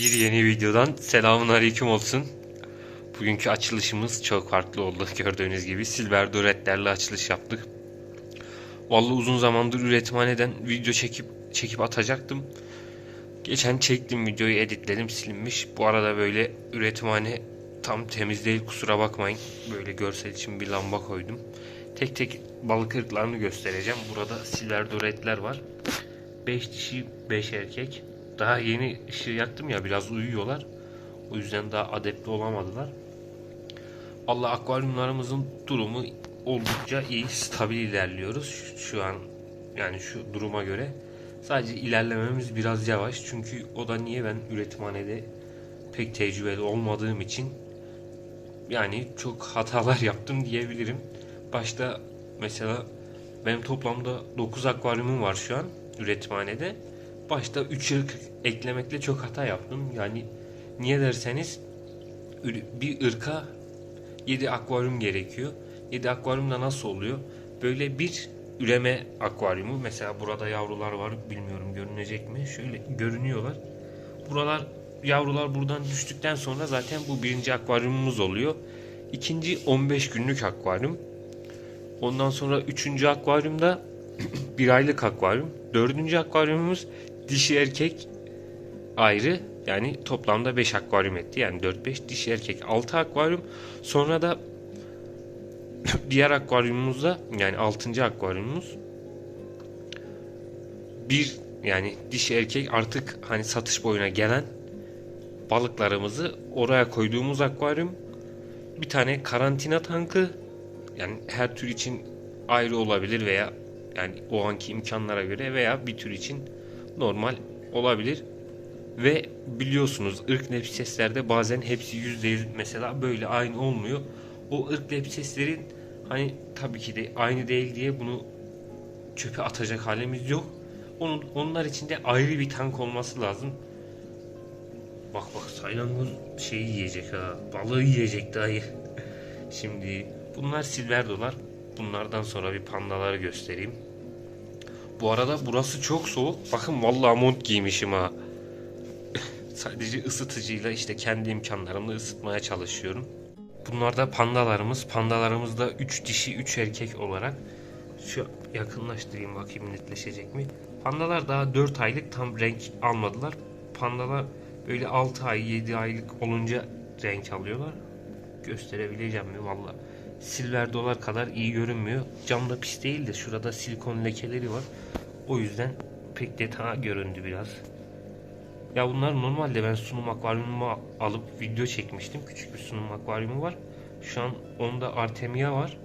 Bir yeni videodan selamun aleyküm olsun. Bugünkü açılışımız çok farklı oldu gördüğünüz gibi. Silver Duretlerle açılış yaptık. Vallahi uzun zamandır üretimhaneden video çekip çekip atacaktım. Geçen çektim videoyu editledim silinmiş. Bu arada böyle üretimhane tam temiz değil kusura bakmayın. Böyle görsel için bir lamba koydum. Tek tek balık ırklarını göstereceğim. Burada silver duretler var. 5 dişi 5 erkek. Daha yeni ışığı yaktım ya biraz uyuyorlar. O yüzden daha adapte olamadılar. Allah akvaryumlarımızın durumu oldukça iyi, stabil ilerliyoruz şu an yani şu duruma göre. Sadece ilerlememiz biraz yavaş çünkü o da niye ben üretimhanede pek tecrübeli olmadığım için yani çok hatalar yaptım diyebilirim. Başta mesela benim toplamda 9 akvaryumum var şu an üretimhanede. Başta 3 ırk eklemekle çok hata yaptım. Yani niye derseniz bir ırka 7 akvaryum gerekiyor. 7 akvaryum da nasıl oluyor? Böyle bir üreme akvaryumu. Mesela burada yavrular var. Bilmiyorum görünecek mi? Şöyle görünüyorlar. Buralar yavrular buradan düştükten sonra zaten bu birinci akvaryumumuz oluyor. İkinci 15 günlük akvaryum. Ondan sonra üçüncü akvaryumda bir aylık akvaryum. Dördüncü akvaryumumuz dişi erkek ayrı. Yani toplamda 5 akvaryum etti. Yani 4-5 dişi erkek 6 akvaryum. Sonra da diğer akvaryumumuzda yani 6. akvaryumumuz bir yani dişi erkek artık hani satış boyuna gelen balıklarımızı oraya koyduğumuz akvaryum bir tane karantina tankı yani her tür için ayrı olabilir veya yani o anki imkanlara göre veya bir tür için normal olabilir. Ve biliyorsunuz ırk lepseslerde bazen hepsi %100 mesela böyle aynı olmuyor. O ırk lepseslerin hani tabii ki de aynı değil diye bunu çöpe atacak halimiz yok. Onun, onlar için de ayrı bir tank olması lazım. Bak bak saylangoz şeyi yiyecek ha. Balığı yiyecek dayı. Şimdi bunlar silver dolar. Bunlardan sonra bir pandaları göstereyim. Bu arada burası çok soğuk. Bakın vallahi mont giymişim ha. Sadece ısıtıcıyla işte kendi imkanlarımla ısıtmaya çalışıyorum. Bunlar da pandalarımız. Pandalarımız da 3 dişi 3 erkek olarak. Şu yakınlaştırayım bakayım netleşecek mi? Pandalar daha 4 aylık tam renk almadılar. Pandalar böyle 6 ay 7 aylık olunca renk alıyorlar. Gösterebileceğim mi valla. Silver dolar kadar iyi görünmüyor. Camda pis değil de şurada silikon lekeleri var. O yüzden pek detay göründü biraz. Ya bunlar normalde ben sunum akvaryumuma alıp video çekmiştim. Küçük bir sunum akvaryumu var. Şu an onda Artemia var.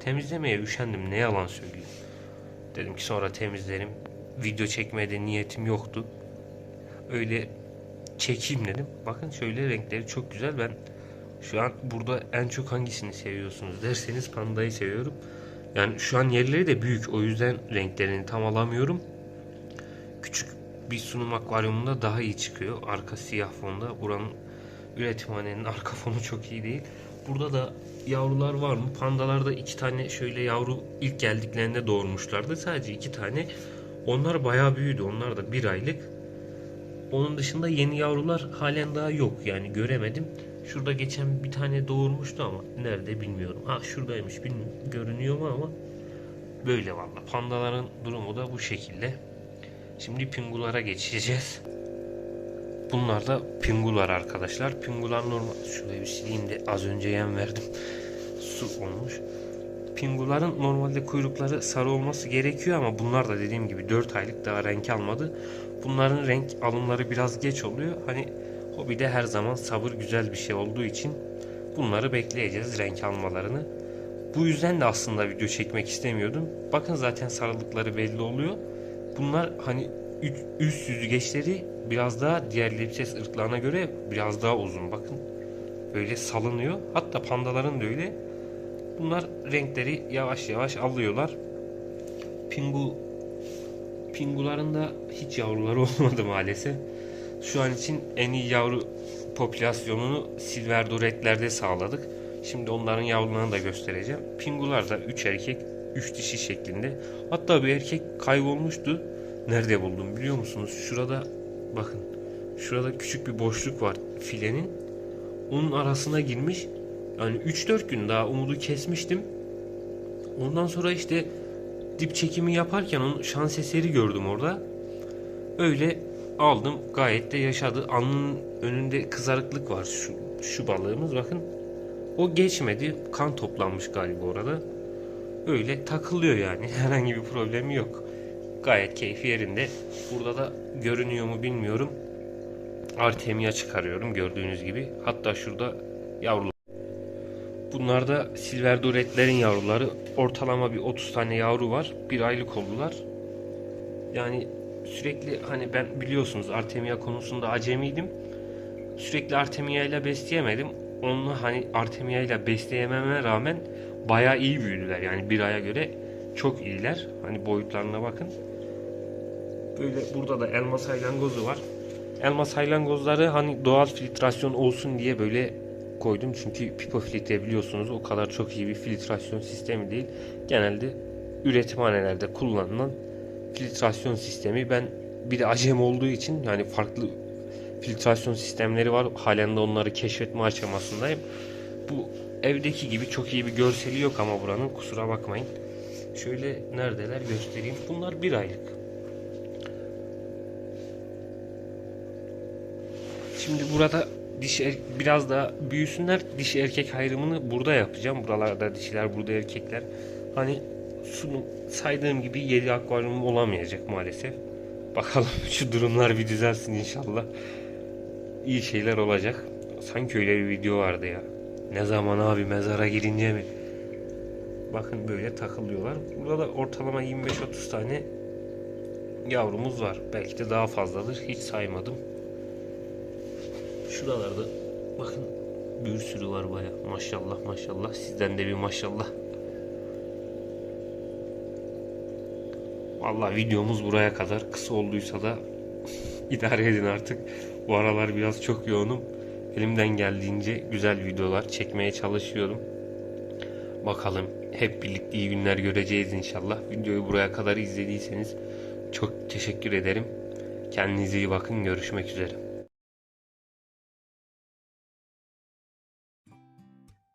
Temizlemeye üşendim ne yalan söyleyeyim. Dedim ki sonra temizlerim. Video çekmeye de niyetim yoktu. Öyle çekeyim dedim. Bakın şöyle renkleri çok güzel. Ben şu an burada en çok hangisini seviyorsunuz derseniz pandayı seviyorum. Yani şu an yerleri de büyük. O yüzden renklerini tam alamıyorum. Küçük bir sunum akvaryumunda daha iyi çıkıyor. Arka siyah fonda. Buranın üretimhanenin arka fonu çok iyi değil. Burada da yavrular var mı? Pandalarda iki tane şöyle yavru ilk geldiklerinde doğurmuşlardı. Sadece iki tane. Onlar bayağı büyüdü. Onlar da bir aylık. Onun dışında yeni yavrular halen daha yok. Yani göremedim. Şurada geçen bir tane doğurmuştu ama nerede bilmiyorum. Ha şuradaymış bilmiyorum. Görünüyor mu ama böyle valla. Pandaların durumu da bu şekilde. Şimdi pingulara geçeceğiz. Bunlar da pingular arkadaşlar. Pingular normal. Şurayı bir sileyim de az önce yem verdim. Su olmuş. Pinguların normalde kuyrukları sarı olması gerekiyor ama bunlar da dediğim gibi 4 aylık daha renk almadı. Bunların renk alımları biraz geç oluyor. Hani hobide her zaman sabır güzel bir şey olduğu için bunları bekleyeceğiz renk almalarını. Bu yüzden de aslında video çekmek istemiyordum. Bakın zaten sarılıkları belli oluyor. Bunlar hani üst, süzgeçleri biraz daha diğer lepses ırklarına göre biraz daha uzun. Bakın böyle salınıyor. Hatta pandaların da öyle. Bunlar renkleri yavaş yavaş alıyorlar. Pingu pinguların da hiç yavruları olmadı maalesef. Şu an için en iyi yavru popülasyonunu silver duretlerde sağladık. Şimdi onların yavrularını da göstereceğim. Pingular da 3 erkek 3 dişi şeklinde. Hatta bir erkek kaybolmuştu. Nerede buldum biliyor musunuz? Şurada bakın. Şurada küçük bir boşluk var filenin. Onun arasına girmiş. Yani 3-4 gün daha umudu kesmiştim. Ondan sonra işte dip çekimi yaparken onun şans eseri gördüm orada. Öyle aldım gayet de yaşadı. Alnının önünde kızarıklık var şu, şu balığımız bakın. O geçmedi. Kan toplanmış galiba orada. Öyle takılıyor yani. Herhangi bir problemi yok. Gayet keyfi yerinde. Burada da görünüyor mu bilmiyorum. Artemia çıkarıyorum gördüğünüz gibi. Hatta şurada yavrular. Bunlar da silver duretlerin yavruları. Ortalama bir 30 tane yavru var. Bir aylık oldular. Yani sürekli hani ben biliyorsunuz Artemia konusunda acemiydim. Sürekli Artemia ile besleyemedim. Onunla hani Artemia ile besleyememe rağmen bayağı iyi büyüdüler. Yani bir aya göre çok iyiler. Hani boyutlarına bakın. Böyle burada da elmas haylangozu var. Elmas haylangozları hani doğal filtrasyon olsun diye böyle koydum. Çünkü pipo filtre biliyorsunuz o kadar çok iyi bir filtrasyon sistemi değil. Genelde üretimhanelerde kullanılan filtrasyon sistemi. Ben bir de acem olduğu için yani farklı filtrasyon sistemleri var. Halen de onları keşfetme aşamasındayım. Bu evdeki gibi çok iyi bir görseli yok ama buranın kusura bakmayın. Şöyle neredeler göstereyim. Bunlar bir aylık. Şimdi burada dişi er- biraz daha büyüsünler. Dişi erkek ayrımını burada yapacağım. Buralarda dişiler, burada erkekler. Hani sunum saydığım gibi 7 akvaryumum olamayacak maalesef. Bakalım şu durumlar bir düzelsin inşallah. İyi şeyler olacak. Sanki öyle bir video vardı ya. Ne zaman abi mezara girince mi? Bakın böyle takılıyorlar. Burada ortalama 25-30 tane yavrumuz var. Belki de daha fazladır. Hiç saymadım. Şuralarda bakın bir sürü var baya. Maşallah maşallah. Sizden de bir maşallah. Vallahi videomuz buraya kadar. Kısa olduysa da idare edin artık. Bu aralar biraz çok yoğunum. Elimden geldiğince güzel videolar çekmeye çalışıyorum. Bakalım hep birlikte iyi günler göreceğiz inşallah. Videoyu buraya kadar izlediyseniz çok teşekkür ederim. Kendinize iyi bakın. Görüşmek üzere.